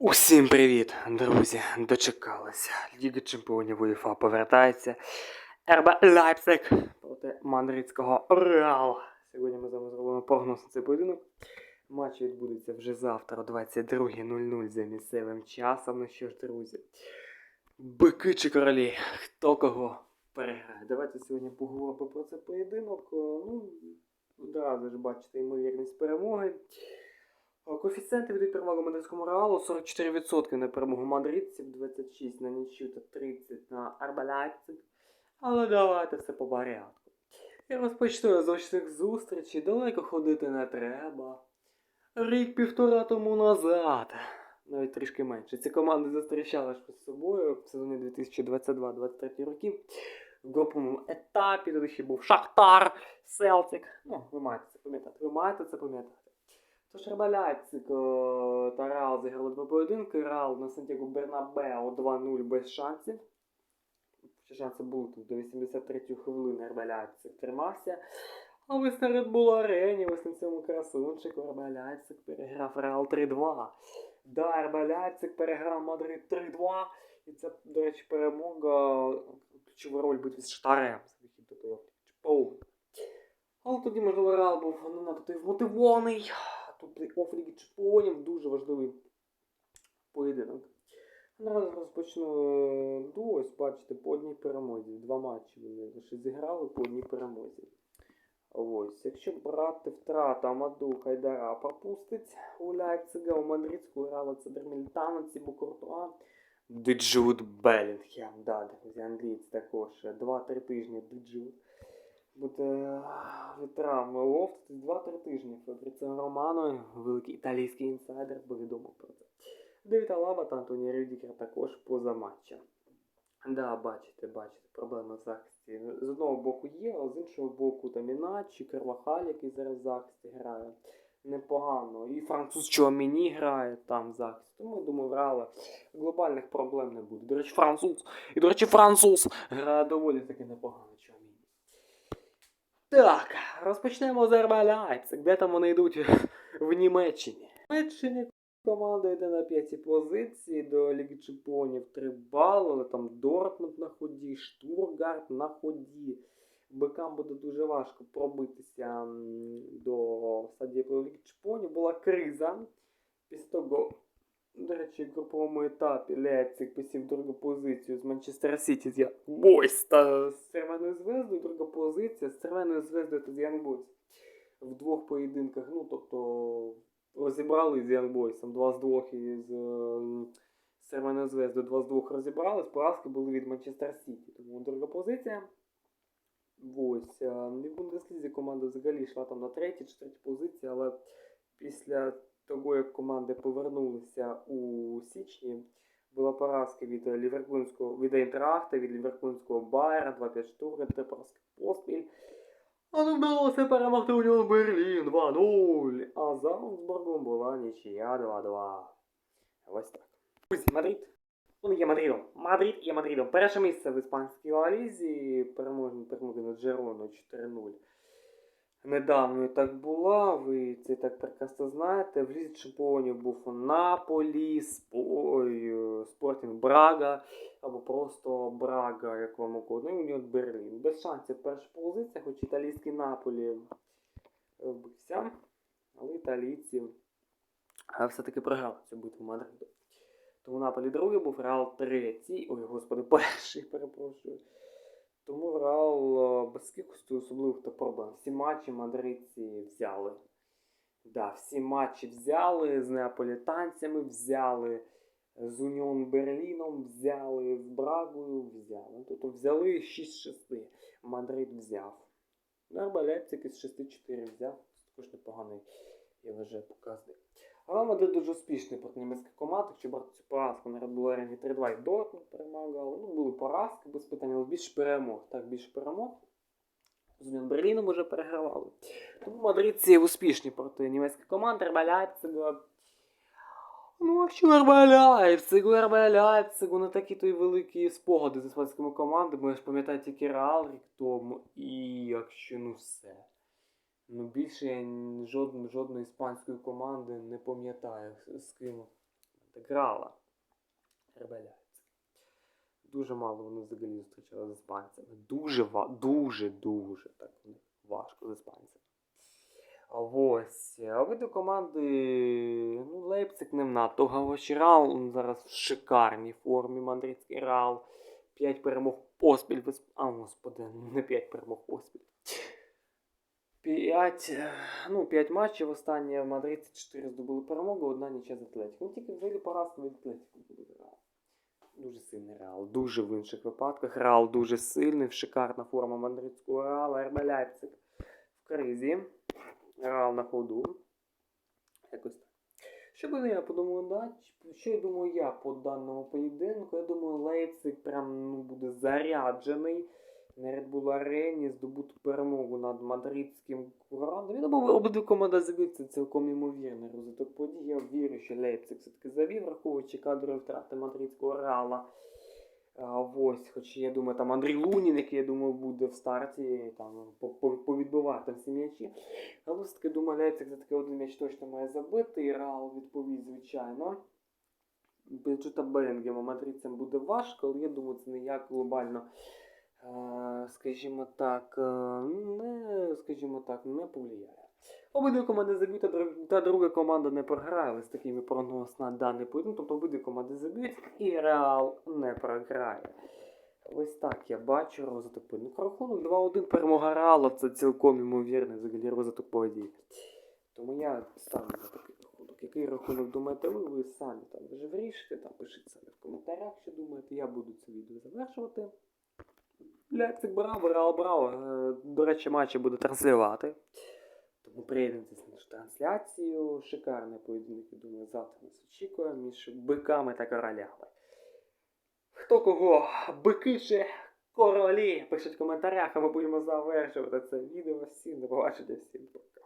Усім привіт, друзі! Дочекалися. Ліга Чемпіонів УЄФА повертається. РБ Лайпциг проти мадридського Реал. Сьогодні ми з вами зробимо прогноз на цей поєдинок. Матч відбудеться вже завтра о 22.00 за місцевим часом. Ну що ж, друзі. Бики чи королі, хто кого переграє. Давайте сьогодні поговоримо про цей поєдинок. Ну, одразу ж бачите ймовірність перемоги. А Коефіцієнти ведуть перевагу мадридському реалу 44% на перемогу мадридців, 26% на нічю та 30% на Арбаляйцик. Але давайте все по порядку. Я розпочну з очних зустрічей, далеко ходити не треба. Рік півтора тому назад, навіть трішки менше. Ці команди зустрічалися з собою в сезоні 2022-2023 років. В груповому етапі тоді ще був Шахтар, Селтик. Ну, ви маєте це пам'ятати. Ви маєте це пам'ятати. Тож Ребаляцик та Реал зіграли два поєдинки. Реал на Сантьяго Бернабео 2-0 без шансів. Шанси були тут до 83-ї хвилини Ребаляцик тримався. А ось на Red Bull арені, ось на цьому красунчику Ребаляцик переграв Реал 3-2. Да, Ребаляцик переграв Мадрид 3-2. І це, до речі, перемога ключову роль битві з Штарем. Але тоді, можливо, Реал був не надто. Тут плей-офф дуже важливий поєдинок. Наразі розпочну до ось, бачите, по одній перемозі. Два матчі вони лише зіграли по одній перемозі. Ось, якщо брати втрату Амаду Хайдара пропустить у Лейпцига, у Мадридську грала це Дермільтана, Цібу Куртуа. Диджут Белінгем, да, друзі, англійці також. Два-три тижні Диджут буде від травми лофт 2-3 тижні. Фабріціо Романо, великий італійський інсайдер, повідомив про це. Девід Алаба та Антоні Рюдікер також поза матчем. Да, бачите, бачите, проблеми в захисті. З одного боку є, а з іншого боку там Іначі, Карвахаль, який зараз в захисті грає. Непогано. І француз Чуаміні грає там в захисті. Тому я думаю, Реала глобальних проблем не буде. До речі, француз. І, до речі, француз грає доволі таки непогано Чуаміні. Так, розпочнемо з РБ. Де там вони йдуть в Німеччині? В Німеччині команда йде на п'ятій позиції до Ліги Чемпіонів 3 бали, але там Дортмунд на ході, Штургарт на ході. Бикам буде дуже важко пробитися до стадії Ліги Чемпіонів. Була криза. Після того, до речі, в груповому етапі Лейпциг посів другу позицію з Манчестер Сіті з Бойс та з Червоною звездою. Друга позиція з Червоною звездою та з Boys. В двох поєдинках, ну тобто розібрали з там 2 з 2 і з, Червоною звездою 2 з 2 розібрались, поразки були від Манчестер Сіті. Тому друга позиція. Ось. е, В Бундеслізі команда взагалі йшла там на третій, четвертій позиції, але після того, як команди повернулися у січні, була поразка від Ліверпульського від Інтерахта, від Ліверпульського Байера, 2-5 штур, три поспіль. А не вдалося перемогти Уніон Берлін 2-0. А за Аугсбургом була нічия 2-2. Ось так. Друзі, Мадрид. Он є Мадридом. Мадрид є Мадридом. Перше місце в іспанській Ла Лізі. Переможні перемоги над Джероною 4-0. Недавно так була, ви це так прекрасно знаєте. В лізі чемпіонів був Наполі, Спо- е, Спортінг Брага, або просто Брага, як вам угодно, і Уніон Берлін. Без шансів перша позиція, хоч італійський Наполі вбився, але італійці все-таки програли цю битву Мадриду. Тому Наполі другий був Реал третій. Ой, господи, перший, перепрошую. Тому Реал без якихось особливих та проблем. Всі матчі мадридці взяли. Да, всі матчі взяли, з неаполітанцями взяли, з Уніон Берліном взяли, з Брагою взяли. Тобто взяли 6-6. Мадрид взяв. Лейпциг із 6-4 взяв. Також непоганий, я вважаю, показник. Але Мадрид дуже успішний проти німецьких команд. Якщо брати цю поразку на Red Bull Arena 3-2 і Дортмунд перемагав. Ну, були поразки без питань, але більше перемог. Так, більше перемог. З Берліном вже перегравали. Тому мадридці успішні проти німецьких команд. Рба Ну, а що Рба Ляйпцигу, Рба не такі то й великі спогади з іспанськими командами. Я ж пам'ятаю тільки Реал рік тому. І якщо ну все. Ну, більше я н- жодної, іспанської команди не пам'ятаю, з- ким грала. Лейпциг. Дуже мало вони взагалі зустрічали з іспанцями. Дуже-дуже-дуже так важко з іспанцями. Ось. А обидві команди. Ну, Лейпциг не надто Реал. Зараз в шикарній формі. Мадридський Реал. 5 перемог поспіль. А, господи, не 5 перемог поспіль. 5, ну, 5 матчів останні в Мадриді 4 здобули перемогу, одна нічия з Атлетіко. Ну тільки взагалі поразка від Атлетіко буде Реал. Дуже сильний Реал. Дуже в інших випадках. Реал дуже сильний, шикарна форма мадридського Реала. РБ в кризі. Реал на ходу. Якось так. Що би я подумав, да? що я думаю я по даному поєдинку? Я думаю, Лейпциг прям ну, буде заряджений на Red Bull арені здобути перемогу над мадридським Курандом. Я думаю, обидві команди заб'ють це цілком ймовірний розвиток подій. Я вірю, що Лейпциг все-таки завів, враховуючи кадрові втрати мадридського Реала. А, ось, хоч я думаю, там Андрій Лунін, який я думаю, буде в старті, там по- по- повідбивати всі м'ячі. Але все-таки думаю, Лейпциг за таки один м'яч точно має забити, і Реал відповість, звичайно. Бенчута Белінгема мадридцям буде важко, але я думаю, це ніяк глобально, е, скажімо так, е, не, скажімо так, не повлияє. Обидві команди заб'ють, та друга команда не програє, з такими прогноз на даний поєдинок. Тобто обидві команди заб'ють і Реал не програє. Ось так я бачу розвиток поєдинку. Рахунок 2-1 перемога Реала це цілком ймовірний взагалі розвиток подій. Тому я ставлю на такий рахунок. Який рахунок думаєте ви? Ви самі там вже вирішите, там пишіть самі в коментарях, що думаєте. Я буду це відео завершувати. Лейпциг браво, Реал браво. Е, До речі, матчі буду транслювати. Тому приєднуйтесь на нашу трансляцію. Шикарний поєдинок, я думаю, завтра нас очікує між биками та королями. Хто кого? Бики чи королі? Пишіть в коментарях, а ми будемо завершувати це відео. Всім до побачення, всім пока.